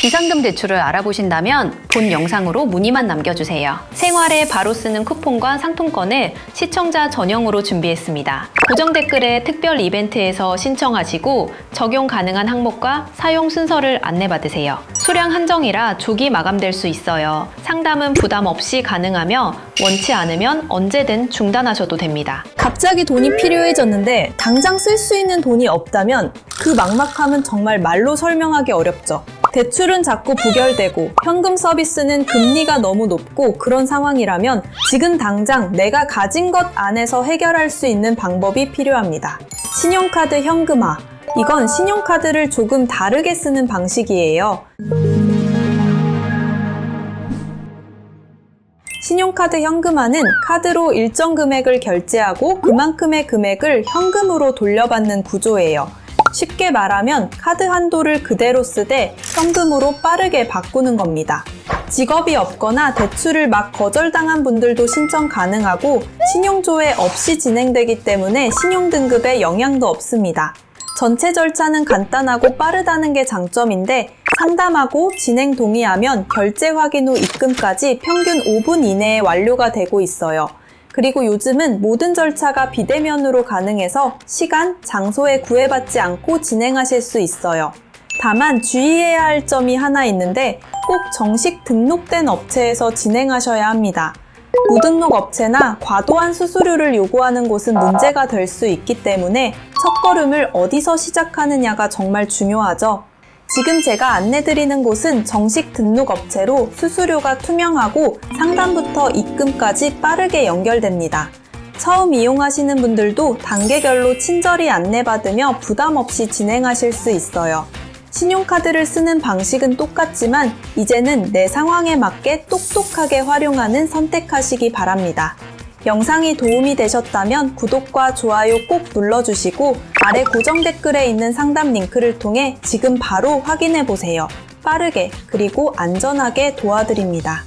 비상금 대출을 알아보신다면 본 영상으로 문의만 남겨주세요. 생활에 바로 쓰는 쿠폰과 상품권을 시청자 전용으로 준비했습니다. 고정 댓글에 특별 이벤트에서 신청하시고 적용 가능한 항목과 사용 순서를 안내받으세요. 수량 한정이라 조기 마감될 수 있어요. 상담은 부담 없이 가능하며 원치 않으면 언제든 중단하셔도 됩니다. 갑자기 돈이 필요해졌는데 당장 쓸 수 있는 돈이 없다면 그 막막함은 정말 말로 설명하기 어렵죠. 대출은 자꾸 부결되고 현금 서비스는 금리가 너무 높고 그런 상황이라면 지금 당장 내가 가진 것 안에서 해결할 수 있는 방법이 필요합니다. 신용카드 현금화. 이건 신용카드를 조금 다르게 쓰는 방식이에요. 신용카드 현금화는 카드로 일정 금액을 결제하고 그만큼의 금액을 현금으로 돌려받는 구조예요. 쉽게 말하면 카드 한도를 그대로 쓰되 현금으로 빠르게 바꾸는 겁니다. 직업이 없거나 대출을 막 거절당한 분들도 신청 가능하고 신용조회 없이 진행되기 때문에 신용등급에 영향도 없습니다. 전체 절차는 간단하고 빠르다는 게 장점인데 상담하고 진행 동의하면 결제 확인 후 입금까지 평균 5분 이내에 완료가 되고 있어요. 그리고 요즘은 모든 절차가 비대면으로 가능해서 시간, 장소에 구애받지 않고 진행하실 수 있어요. 다만 주의해야 할 점이 하나 있는데 꼭 정식 등록된 업체에서 진행하셔야 합니다. 무등록 업체나 과도한 수수료를 요구하는 곳은 문제가 될 수 있기 때문에 첫 걸음을 어디서 시작하느냐가 정말 중요하죠. 지금 제가 안내드리는 곳은 정식 등록 업체로 수수료가 투명하고 상담부터 입금까지 빠르게 연결됩니다. 처음 이용하시는 분들도 단계별로 친절히 안내받으며 부담 없이 진행하실 수 있어요. 신용카드를 쓰는 방식은 똑같지만 이제는 내 상황에 맞게 똑똑하게 활용하는 선택하시기 바랍니다. 영상이 도움이 되셨다면 구독과 좋아요 꼭 눌러주시고 아래 고정 댓글에 있는 상담 링크를 통해 지금 바로 확인해 보세요. 빠르게 그리고 안전하게 도와드립니다.